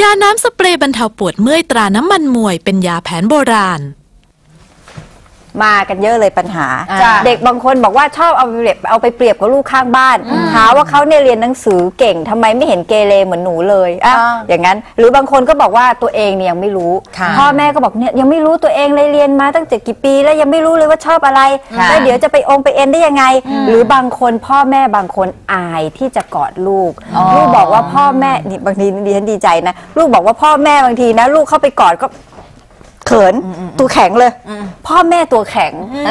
ยาน้ำสเปรย์บรรเทาปวดเมื่อยตราน้ำมันมวยเป็นยาแผนโบราณ มากันเยอะเลยปัญหา จ้ะ เด็กบางคนบอกว่าชอบเอาไปเปรียบเอาไปเปรียบกับลูกข้างบ้านหาว่าเขาเนี่ยเรียนหนังสือเก่งทำไมไม่เห็นเกเรเหมือนหนูเลยอะอ่าอย่างนั้น หรือบางคนก็บอกว่าตัวเองเนี่ยยังไม่รู้ค่ะพ่อแม่ก็บอกเนี่ยยังไม่รู้ตัวเองเลยเรียนมาตั้งแต่กี่ปี แล้วยังไม่รู้เลยว่าชอบอะไรค่ะแล้วเดี๋ยวจะไปองค์ไปเอ็นได้ยังไง หรือบางคนพ่อแม่บางคนอายที่จะกอดลูกลูกบอกว่าพ่อแม่นี่บางทีดิฉันดีใจนะลูกบอกว่าพ่อแม่บางทีนะ ลูกเข้าไปกอดก็เขินตัวแข็งเลย พ่อแม่ตัวแข็งเ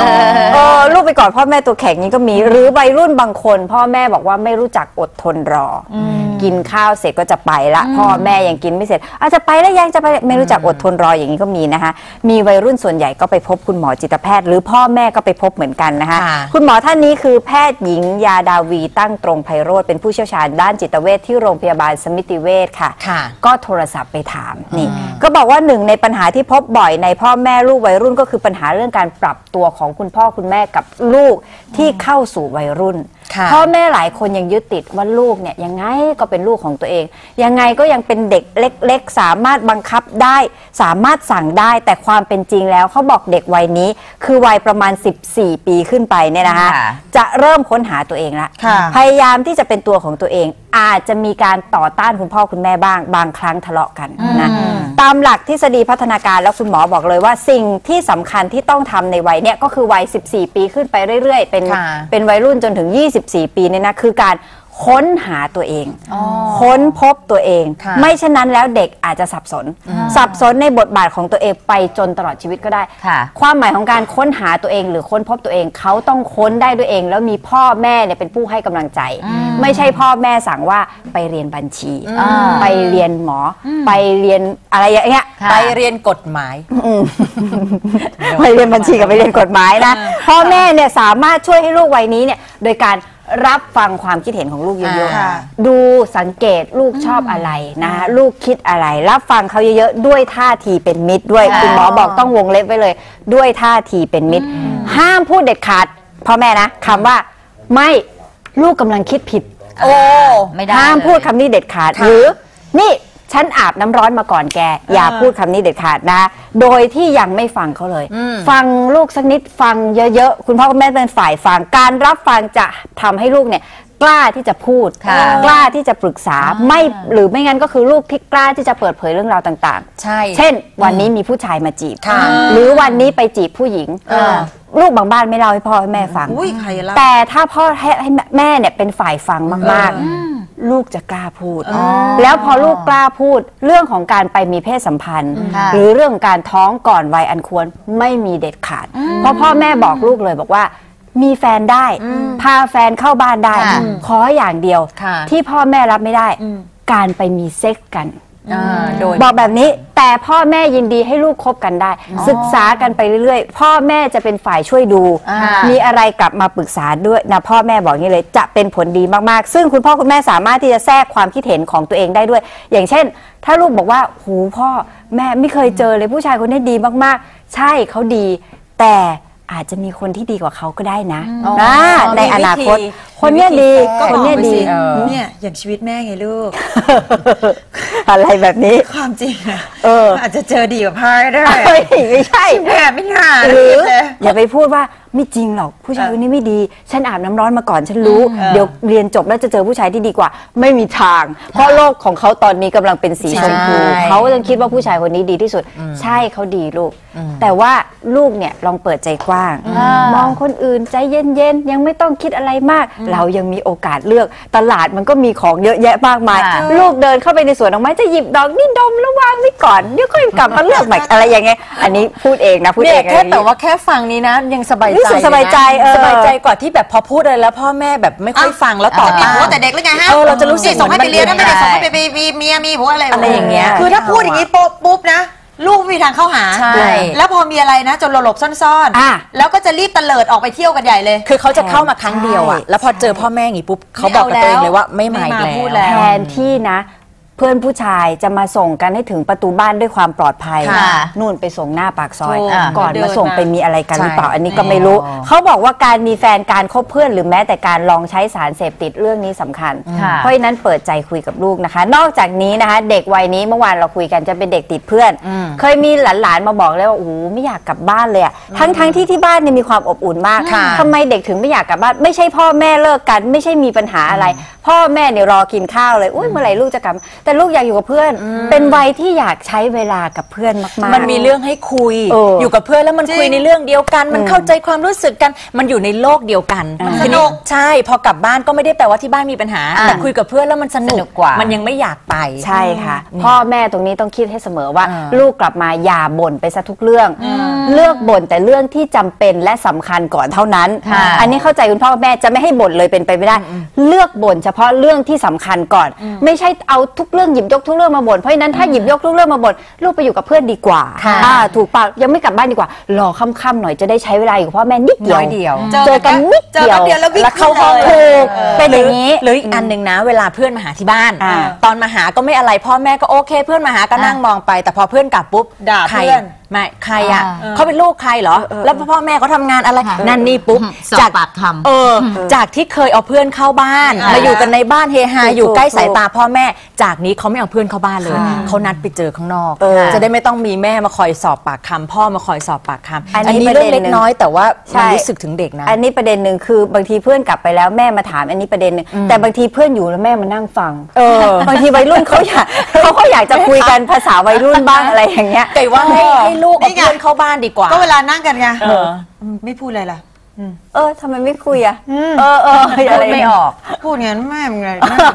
ออลูกไปก่อนพ่อแม่ตัวแข็งนี้ก็มี หรือวัยรุ่นบางคน พ่อแม่บอกว่าไม่รู้จักอดทนรออกินข้าวเสร็จก็จะไปละ พ่อแม่ยังกินไม่เสร็จอาจจะไปแล้วยังจะไปไม่รู้จักอดทนรออย่างนี้ก็มีนะคะ มีวัยรุ่นส่วนใหญ่ก็ไปพบคุณหมอจิตแพทย์ หรือพ่อแม่ก็ไปพบเหมือนกันนะคะค่ะคุณหมอท่านนี้คือแพทย์หญิงยาดาวีตั้งตรงไพโรธเป็นผู้เชี่ยวชาญด้านจิตเวชที่โรงพยาบาลสมิติเวชค่ะค่ะก็โทรศัพท์ไปถามนี่ ก็บอกว่าหนึ่งในปัญหาที่พบบ่อยในพ่อแม่ลูกวัยรุ่นก็คือปัญหาเรื่องการปรับตัวของคุณพ่อคุณแม่กับลูกที่เข้าสู่วัยรุ่น ค่ะพ่อแม่หลายคนยังยึดติดว่าลูกเนี่ยยังไงก็เป็นลูกของตัวเอง ยังไงก็ยังเป็นเด็กเล็ก ๆ สามารถบังคับได้ สามารถสั่งได้แต่ความเป็นจริงแล้วเขาบอกเด็กวัยนี้ คือวัยประมาณ 14 ปีขึ้นไปเนี่ยนะคะค่ะจะเริ่มค้นหาตัวเองละค่ะ พยายามที่จะเป็นตัวของตัวเอง อาจจะมีการต่อต้านคุณพ่อคุณแม่บ้าง บางครั้งทะเลาะกันนะตามหลักทฤษฎีพัฒนาการแล้วคุณหมอบอกเลยว่าสิ่งที่สำคัญที่ต้องทำในวัยเนี้ยก็คือวัย 14 ปีขึ้นไปเรื่อยๆ เป็นค่ะ เป็นวัยรุ่นจนถึง14 ปีเนี่ยนะคือการ ค้นหาตัวเอง ค้นพบตัวเองค่ะไม่เช่นนั้นแล้วเด็กอาจจะสับสน สับสนในบทบาทของตัวเองไปจนตลอดชีวิตก็ได้ค่ะความหมายของการค้นหาตัวเอง หรือค้นพบตัวเองเขาต้องค้นได้ด้วยเอง แล้วมีพ่อแม่เนี่ยเป็นผู้ให้กำลังใจ ไม่ใช่พ่อแม่สั่งว่าไปเรียนบัญชีอ่าไปเรียนหมออไปเรียนอะไรอย่างเงี้ยไปเรียนกฎหมายไปเรียนบัญชีกับไปเรียนกฎหมายนะพ่อแม่เนี่ยสามารถช่วยให้ลูกวัยนี้เนี่ยโดยการ รับฟังความคิดเห็นของลูกเยอะอ่าๆดูสังเกตลูกชอบอะไรนะลูกคิดอะไร รับฟังเขาเยอะๆ ด้วยท่าทีเป็นมิตรด้วยค่ะคุณหมอบอกต้องวงเล็บไว้เลย ด้วยท่าทีเป็นมิตร ห้ามพูดเด็ดขาดพ่อแม่นะคำว่าไม่ลูกกำลังคิดผิด โอ้ ไม่ได้ห้ามเลยพูดคำนี้เด็ดขาดค่ะหรือนี่ ฉันอาบน้ำร้อนมาก่อนแก อย่าพูดคำนี้เด็ดขาดนะ โดยที่ยังไม่ฟังเขาเลย ฟังลูกสักนิดฟังเยอะๆ คุณพ่อคุณแม่เป็นฝ่ายฟัง การรับฟังจะทำให้ลูกเนี่ยกล้าที่จะพูด ค่ะกล้าที่จะปรึกษาไม่หรือไม่งั้นก็คือลูกที่กล้าที่จะเปิดเผยเรื่องราวต่างใช่ๆเช่น วันนี้มีผู้ชายมาจีบ ค่ะ หรือวันนี้ไปจีบผู้หญิงเออลูกบางบ้านไม่เล่าให้พ่อให้แม่ฟัง อุ้ยใครเล่าแต่ถ้าพ่อให้ให้แม่เนี่ยเป็นฝ่ายฟังมาก ๆ ลูกจะกล้าพูด แล้วพอลูกกล้าพูดเรื่องของการไปมีเพศสัมพันธ์ค่ะหรือเรื่องของการท้องก่อนวัยอันควรไม่มีเด็ดขาด เพราะพ่อแม่บอกลูกเลยบอกว่า มีแฟนได้ พาแฟนเข้าบ้านได้ค่ะขออย่างเดียวค่ะที่พ่อแม่รับไม่ได้ การไปมีเซ็กส์กันอ่า โดย บอกแบบนี้แต่พ่อแม่ยินดีให้ลูกคบกันได้ ศึกษากันไปเรื่อยๆ พ่อแม่จะเป็นฝ่ายช่วยดู อ่ามี มีอะไรกลับมาปรึกษาด้วยนะพ่อแม่บอกอย่างนี้เลยจะเป็นผลดีมากๆ ซึ่งคุณพ่อคุณแม่สามารถที่จะแทรกความคิดเห็นของตัวเองได้ด้วย อย่างเช่น ถ้าลูกบอกว่าหูพ่อแม่ไม่เคยเจอเลยผู้ชายคนนี้ดีมากๆ ใช่เขาดี แต่ อาจจะมีคนที่ดีกว่าเขาก็ได้นะนะในอนาคต คนเนี้ยดีก็คนบอกเนี้ยไปดีสิเออเนี่ยอย่างชีวิตแม่ไงลูก อะไรแบบนี้ความจริงอะเอออาจจะเจอดีกว่าพ่อก็ได้เฮ้ยไม่ใช่แม่ไม่น่าหรือเลยอย่าไปพูดว่า ไม่จริงหรอกผู้ชายคนนี้ไม่ดี ฉันอาบน้ำร้อนมาก่อนฉันรู้ เดี๋ยวเรียนจบแล้วจะเจอผู้ชายที่ดีกว่า ไม่มีทาง เพราะโลกของเขาตอนนี้กำลังเป็นสีชมพูใช่เขายังคิดว่าผู้ชายคนนี้ดีที่สุด ใช่เขาดีลูก แต่ว่าลูกเนี่ยลองเปิดใจกว้าง มองคนอื่นใจเย็นๆยังไม่ต้องคิดอะไรมาก เรายังมีโอกาสเลือกตลาดมันก็มีของเยอะแยะมากมายค่ะลูกเดินเข้าไปในสวนดอกไม้จะหยิบดอกนี่ดมแล้ววางไว้ก่อนเดี๋ยวค่อยกลับมาเลือกใหม่อะไรอย่างเงี้ยอันนี้พูดเองนะพูดเนี่เอยงแค่นะแต่ว่าแค่ฟังนี้นะยังสบายใจรู้สึกสบายใจเลนะเออ สบายใจกว่าที่แบบพอพูดอะไรแล้วพ่อแม่แบบไม่ค่อยฟังแล้วตอบจะมีต้านผัวแต่เด็กหรือไงฮะเออเราจะรู้สึกส่งให้ไปเรียนนะเหมืไม่อนมันได้ส่งให้ไปมีมีเมียมีผัวอะไรอะไรอย่างเงี้ย คือถ้าพูดอย่างนี้ปุ๊บปุ๊บนะ ลูกไม่มีทางเข้าหา ใช่ แล้วพอมีอะไรนะ จนหลบๆซ่อนอะ ๆ แล้วก็จะรีบตะเลิดออกไปเที่ยวกันใหญ่เลย คือเขาจะเข้ามาครั้งเดียวอะใช่แล้วพอเจอพ่อแม่อย่างงี้ปุ๊บเขาบอกกับตัวเองเลยว่าไม่มาอีกไม่มาพูดแล้แล้วแทนที่นะ เพื่อนผู้ชายจะมาส่งกันให้ถึงประตูบ้านด้วยความปลอดภัย ค่ะนู่นไปส่งหน้าปากซอย ถูกก่อนเดินมาส่งมาไปมีอะไรกันหรือเปล่าใช่อันนี้ก็ไม่รู้อ๋อเขาบอกว่าการมีแฟนการคบเพื่อนหรือแม้แต่การลองใช้สารเสพติดเรื่องนี้สำคัญ ค่ะ เพราะฉะนั้นเปิดใจคุยกับลูกนะคะ นอกจากนี้นะคะ เด็กวัยนี้เมื่อวานเราคุยกันจะเป็นเด็กติดเพื่อน เคยมีหลานๆมาบอกเลยว่าโอ้โหไม่อยากกลับบ้านเลยอะทั้งทั้งๆที่ที่บ้านเนี่ยมีความอบอุ่นมากค่ะ ทำไมเด็กถึงไม่อยากกลับบ้าน ไม่ใช่พ่อแม่เลิกกัน ไม่ใช่มีปัญหาอะไรพ่อแม่เนี่ยรอกินข้าวเลยอุ้ยเมื่อไหร่ลูกจะกลับมาแต่ลูกอยากอยู่กับเพื่อน เป็นวัยที่อยากใช้เวลากับเพื่อนมากๆ มันมีเรื่องให้คุยเอออ ยู่กับเพื่อนแล้วมันคุยในเรื่องเดียวกัน มันเข้าใจความรู้สึกกันมันอยู่ในโลกเดียวกันมันทีสนุกใช่พอกลับบ้านก็ไม่ได้แปลว่าที่บ้านมีปัญหาอ่าแต่คุยกับเพื่อนแล้วมันสนุสนุกกว่ามั นยังไม่อยากไป ใช่ค่ะ พ่อแม่ตรงนี้ต้องคิดให้เสมอว่า อ่า ลูกกลับมาอย่าบ่นไปซะทุกเรื่อง เลือกบ่นแต่เรื่องที่จำเป็นและสำคัญก่อนเท่านั้นค่ะอันนี้เข้าใจคุณพ่อแม่จะไม่ให้บ่นเลยเป็นไปไม่ได้ เลือกบ่นเฉพาะเรื่องที่สำคัญก่อน ไม่ใช่เอาทุกเรื่องหยิบยกทุกเรื่องมาบ่นเพราะฉะนั้นถ้าหยิบยกทุกเรื่องมาบ่นลูกไปอยู่กับเพื่อนดีกว่าค่ะอ่าถูกปะยังไม่กลับบ้านดีกว่า รอค่ำๆหน่อยจะได้ใช้เวลาอยู่กับพ่อแม่นิดเดียวน้อยเดียว เจอกันนิดเจอเดียวแป๊บเดียวแล้ววิ่งแล้วเข้าห้องถูกเป็นอย่างนี้หรืออีกอันหนึ่งนะ เวลาเพื่อนมาหาที่บ้านอ่าตอนมาหาก็ไม่อะไรพ่อแม่ก็โอเค เพื่อนมาหาก็นั่งมองไป แต่พอเพื่อนกลับปุ๊บด่าใครเพื่อน ไม่ใครอะอ่าเขาเป็นลูกใครเหรอ แล้วพ่อแม่เขาทำงานอะไรค่ะนั่นนี่ปุ๊บสอบจากปากคำเออ จากที่เคยเอาเพื่อนเข้าบ้านอ่าม มาอยู่กันในบ้านเฮฮาถูกอยู่ใกล้ถูกสายตาพ่อแม่ จากนี้เขาไม่เอาเพื่อนเข้าบ้านเลยค่ะเขานัดไปเจอข้างนอก เออจะได้ไม่ต้องมีแม่มาคอยสอบปากคำพ่อมาคอยสอบปากคำอันนี้อันนี้ประเรื่เด็อนงเล็กหนึ่งน้อยแต่ว่าใช่ มันรู้สึกถึงเด็กนะ อันนี้ประเด็นหนึ่งคือบางทีเพื่อนกลับไปแล้วแม่มาถามอันนี้ประเด็นหนึ่งแต่บางทีเพื่อนอยู่แล้วแม่มานั่งฟังบางทีวัยรุ่นเขาอยากเขาก็อยากจะคุยกันภาษาวัยรุ่นบ้างอะไรอย่างเงี้ยไก่ว่าให้ให้ลูกเอานี่ไง เพื่อนเข้าบ้านดีกว่า ก็เวลานั่งกันไงเออ มไม่พูดอะไรล่ะเออทำไมไม่คุยอะเออเอออะไรไม่ออก พูดงั้นแม่มึงไง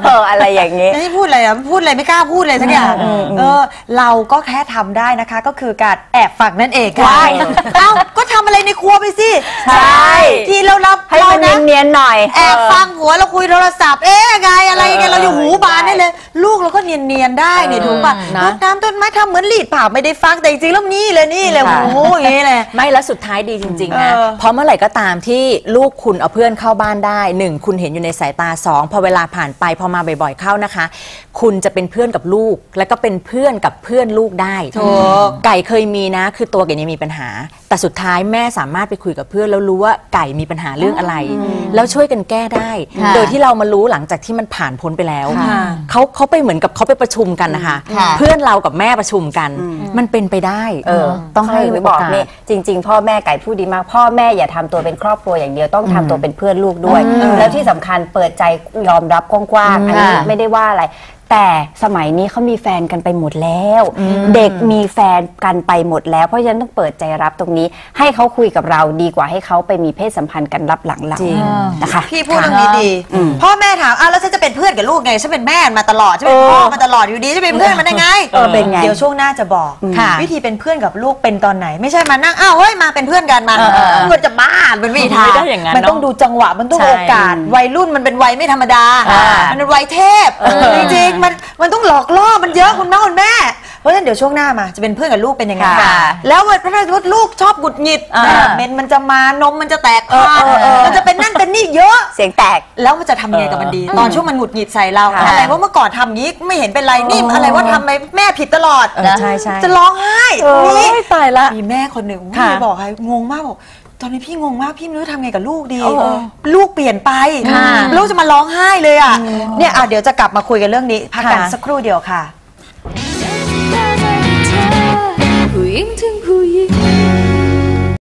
เอออะไรอย่างเงี้ยไม่พูดอะไรอะพูดอะไรไม่กล้าพูดเลยสักอย่างเออเราก็แค่ทำได้นะคะ ก็คือการแอบฝักนั่นเองค่ะใช่เอ้าก็ทำอะไรในครัวไปสิใช่ ทีเรารับให้เรามันนะเนียนๆหน่อย แอบฟังหัวเราคุยโทรศัพท์เอ๊ะไงอะไรกันเราอยู่หูบานได้เลย ลูกเราก็เนียนๆได้เนี่ยถูกป่ะนะ รดน้ำต้นไม้ทำเหมือนหลีดเปล่าไม่ได้ฟังแต่จริงๆแล้วนี่เลยนี่เลยค่ะโอ้โหอย่างนี้เลย ไม่แล้วสุดท้ายดีจริง ๆ นะ เออเพราะเมื่อไหร่ก็ตามที่ลูกคุณเอาเพื่อนเข้าบ้านได้หนึ่งคุณเห็นอยู่ในสายตาสองพอเวลาผ่านไปพอมาบ่อยๆเข้านะคะ คุณจะเป็นเพื่อนกับลูก แล้วก็เป็นเพื่อนกับเพื่อนลูกได้ถูก ไก่เคยมีนะ คือตัวไก่เนี่ยมีปัญหา แต่สุดท้ายแม่สามารถไปคุยกับเพื่อนแล้วรู้ว่าไก่มีปัญหาเรื่องอะไร แล้วช่วยกันแก้ได้ ค่ะโดยที่เรามารู้หลังจากที่มันผ่านพ้นไปแล้วค่ะ เขาเขาไปเหมือนกับเขาไปประชุมกันนะคะค่ะเพื่อนเรากับแม่ประชุมกัน มันเป็นไปได้เออต้องให้หรืโอบอกกาสนี่จริง ๆ พ่อแม่ไก่พูดดีมาก พ่อแม่อย่าทำตัวเป็นครอบครัวอย่างเดียวต้องทำตัวเป็นเพื่อนลูกด้วย แล้วที่สำคัญเปิดใจยอมรับกว้างๆอันนี้ค่ะไม่ได้ว่าอะไร แต่สมัยนี้เขามีแฟนกันไปหมดแล้ว เด็กมีแฟนกันไปหมดแล้ว เพราะฉะนั้นต้องเปิดใจรับตรงนี้ ให้เขาคุยกับเราดีกว่าให้เขาไปมีเพศสัมพันธ์กันรับหลังเราจริง นะคะ พี่พูดเรื่องนี้ดีพ่อแม่ถามอ้าวแล้วฉันจะเป็นเพื่อนกับลูกไงฉันเป็นแม่มาตลอดฉันเป็นพ่อมาตลอดอยู่ดีจะเป็นเพื่อนมันได้ไงเออเป็นไง เดี๋ยวช่วงหน้าจะบอกค่ะวิธีเป็นเพื่อนกับลูกเป็นตอนไหน ไม่ใช่มานั่งอ้าวเฮ้ยมาเป็นเพื่อนกันมาเออเออเออมันจะบ้ามันไม่มีทางไม่ได้อย่างนั้นมันต้องเนอะดูจังหวะมันต้องใช่โอกาสวัยรุ่นมันเป็นวัยไม่ธรรมดาอ่ามัมันเป็นวัยเทพจริงๆมันมันต้องหลอกล่อมันเยอะคุณแม่คุณแม่ เพราะฉะนั้นเดี๋ยวช่วงหน้ามาจะเป็นเพื่อนกับลูกเป็นยังไงค่ะแล้ววันพระราชลูกชอบหงุดหงิดอ่าเมนมันจะมานมมันจะแตกพานเออเออเออมันจะเป็นนั่นเป็นนี่เยอะ เสียงแตก แล้วมันจะทำยังไงกับมันดี ตอนช่วงมันหงุดหงิดใส่เราค่ะอะไรว่าเมื่อก่อนทำอย่างนี้ไม่เห็นเป็นไรนี่อะไรว่าทำไมแม่ผิดตลอดเออใช่ใช่ จะร้องไห้นี่ ตายละ มีแม่คนหนึ่งค่ะพี่บอกให้งงมากบอก ตอนนี้พี่งงมากพี่ไม่รู้ทำไงกับลูกดี เออลูกเปลี่ยนไป ค่ะ ลูกจะมาร้องไห้เลยอะเนี่ยอะเดี๋ยวจะกลับมาคุยกันเรื่องนี้พักกันค่ะ สักครู่เดียวค่ะ ผู้หญิงถึง